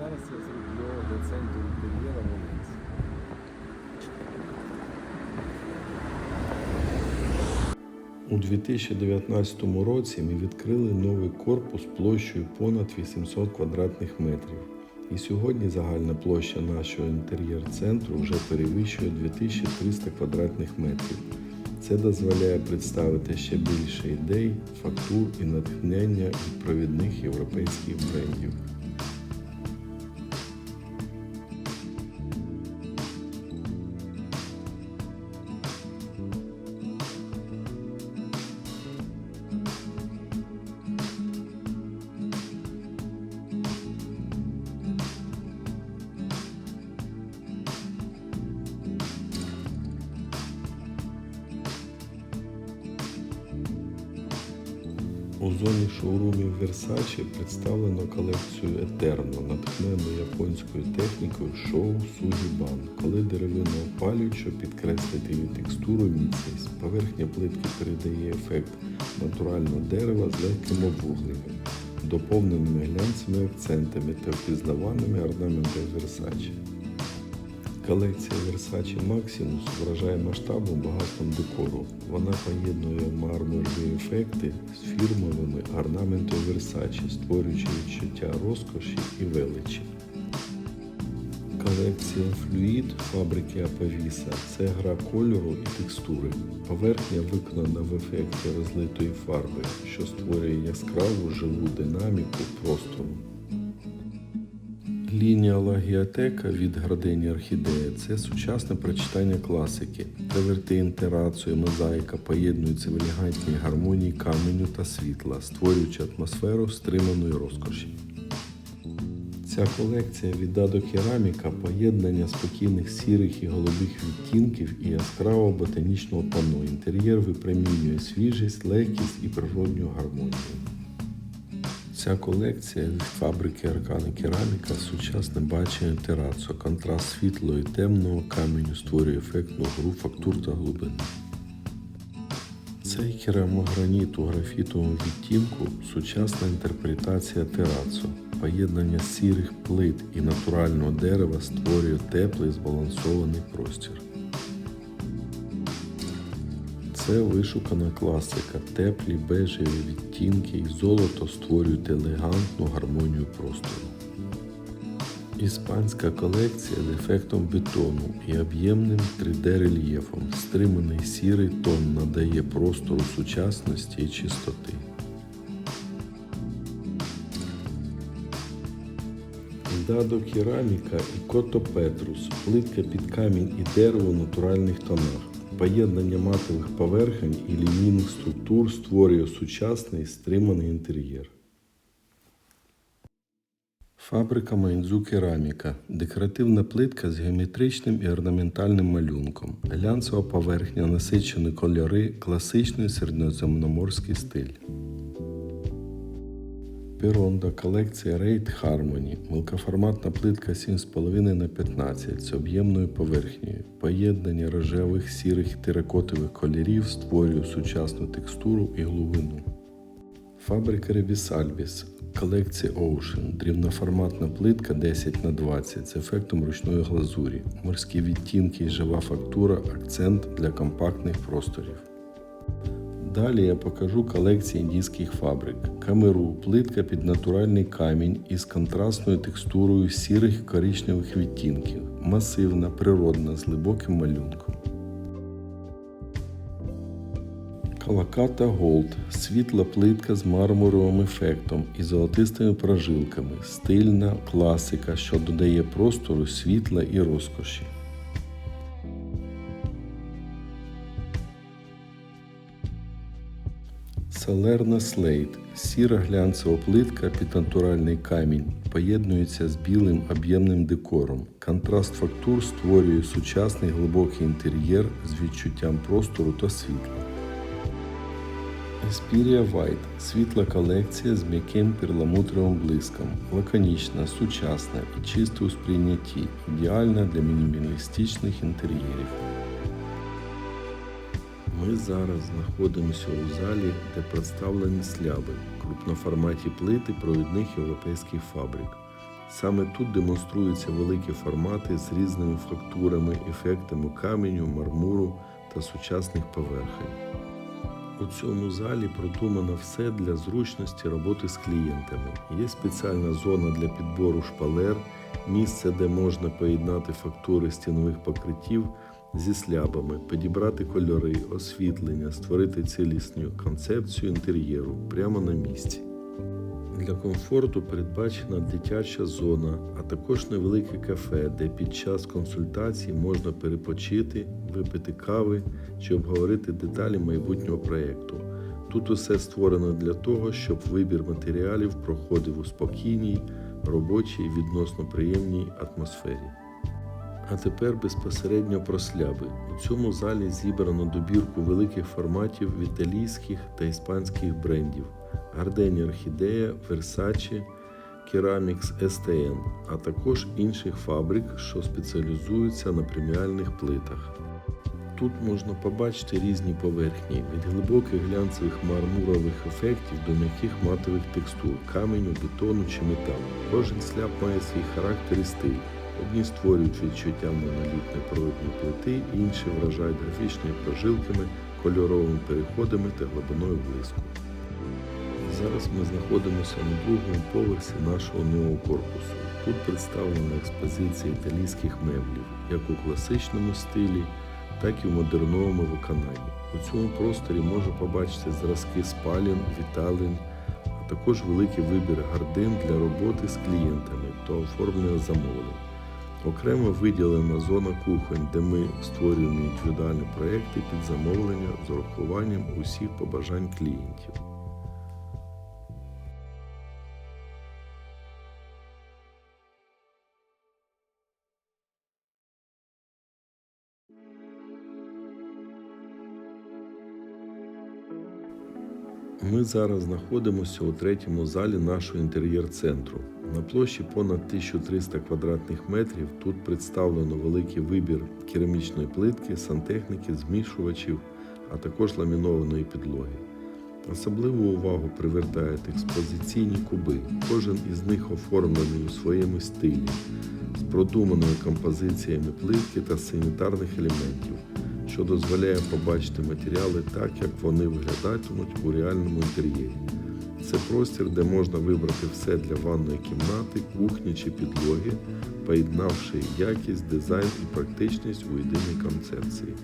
Зараз я зроблю до центру інтер'єра вулиці. У 2019 році ми відкрили новий корпус площею понад 800 квадратних метрів. І сьогодні загальна площа нашого інтер'єр-центру вже перевищує 2300 квадратних метрів. Це дозволяє представити ще більше ідей, фактур і натхнення від провідних європейських брендів. У зоні шоурумів Versace представлено колекцію Eterno, натхнену японською технікою шоу Сугібан, коли деревину опалюють, щоб підкреслити її текстуру і міцність. Поверхня плитки передає ефект натурального дерева з легким обвугленням, доповненими глянцевими акцентами та впізнаваними орнаментами Versace. Колекція Versace Maximus вражає масштабом багатством декору. Вона поєднує мармурові ефекти з фірмовими орнаментами Versace, створюючи відчуття розкоші і величі. Колекція Fluid фабрики Аповіса це гра кольору і текстури. Поверхня виконана в ефекті розлитої фарби, що створює яскраву живу динаміку. Лінія лагіатека від Градені Орхідея це сучасне прочитання класики. Травертин, терацію, мозаїка поєднуються в елегантній гармонії каменю та світла, створюючи атмосферу стриманої розкоші. Ця колекція від Дадо Кераміка поєднання спокійних сірих і голубих відтінків і яскравого ботанічного пано. Інтер'єр випромінює свіжість, легкість і природню гармонію. Ця колекція від фабрики Аркана Кераміка сучасне бачення терацо. Контраст світлого і темного каменю створює ефектну гру фактур та глибини. Цей керамограніт у графітовому відтінку сучасна інтерпретація терацо. Поєднання сірих плит і натурального дерева створює теплий збалансований простір. Це вишукана класика, теплі бежеві відтінки і золото створюють елегантну гармонію простору. Іспанська колекція з ефектом бетону і об'ємним 3D-рельєфом. Стриманий сірий тон надає простору сучасності і чистоти. Дадо кераміка і кото петрус, плитка під камінь і дерево в натуральних тонах. Поєднання матових поверхень і лінійних структур створює сучасний стриманий інтер'єр. Фабрика Майнзу Кераміка. Декоративна плитка з геометричним і орнаментальним малюнком. Глянцева поверхня, насичені кольори, класичний середньоземноморський стиль. Піронда колекція Raid Harmony. Мелкоформатна плитка 7,5 на 15 з об'ємною поверхнею. Поєднання рожевих, сірих і теракотових кольорів створює сучасну текстуру і глибину. Фабрика Revisalvis. Колекція Ocean. Дрібноформатна плитка 10 на 20 з ефектом ручної глазурі. Морські відтінки і жива фактура акцент для компактних просторів. Далі я покажу колекції індійських фабрик. Камеру плитка під натуральний камінь із контрастною текстурою сірих коричневих відтінків. Масивна, природна, з глибоким малюнком. Калаката Голд світла плитка з мармуровим ефектом і золотистими прожилками. Стильна класика, що додає простору світла і розкоші. Салерна Слейт сіра глянцева плитка під натуральний камінь поєднується з білим об'ємним декором. Контраст фактур створює сучасний глибокий інтер'єр з відчуттям простору та світла. Espírия White світла колекція з м'яким перламутровим блиском, лаконічна, сучасна і чиста у сприйнятті, ідеальна для мінімалістичних інтер'єрів. Ми зараз знаходимося у залі, де представлені сляби, крупноформаті плити провідних європейських фабрик. Саме тут демонструються великі формати з різними фактурами, ефектами каменю, мармуру та сучасних поверхень. У цьому залі продумано все для зручності роботи з клієнтами. Є спеціальна зона для підбору шпалер, місце, де можна поєднати фактури стінових покриттів зі слябами, підібрати кольори, освітлення, створити цілісну концепцію інтер'єру прямо на місці. Для комфорту передбачена дитяча зона, а також невелике кафе, де під час консультацій можна перепочити, випити кави чи обговорити деталі майбутнього проєкту. Тут усе створено для того, щоб вибір матеріалів проходив у спокійній, робочій, відносно приємній атмосфері. А тепер безпосередньо про сляби. У цьому залі зібрано добірку великих форматів в італійських та іспанських брендів Гардені Орхідея, Versace, Керамікс STN, а також інших фабрик, що спеціалізуються на преміальних плитах. Тут можна побачити різні поверхні від глибоких глянцевих мармурових ефектів до м'яких матових текстур, каменю, бетону чи металу. Кожен сляп має свій характер і стиль. Одні створюють відчуття монолітної природної плити, інші вражають графічними прожилками, кольоровими переходами та глибиною блиску. Зараз ми знаходимося на другому поверсі нашого нового корпусу. Тут представлена експозиція італійських меблів, як у класичному стилі, так і в модерновому виконанні. У цьому просторі можна побачити зразки спалін, віталень, а також великий вибір гардин для роботи з клієнтами та оформлення замовлень. Окремо виділена зона кухонь, де ми створюємо індивідуальні проекти під замовлення з урахуванням усіх побажань клієнтів. Ми зараз знаходимося у третьому залі нашого інтер'єр-центру. На площі понад 1300 квадратних метрів тут представлено великий вибір керамічної плитки, сантехніки, змішувачів, а також ламінованої підлоги. Особливу увагу привертають експозиційні куби. Кожен із них оформлений у своєму стилі, з продуманими композиціями плитки та санітарних елементів що дозволяє побачити матеріали так, як вони виглядатимуть у реальному інтер'єрі. Це простір, де можна вибрати все для ванної кімнати, кухні чи підлоги, поєднавши якість, дизайн і практичність у єдиній концепції.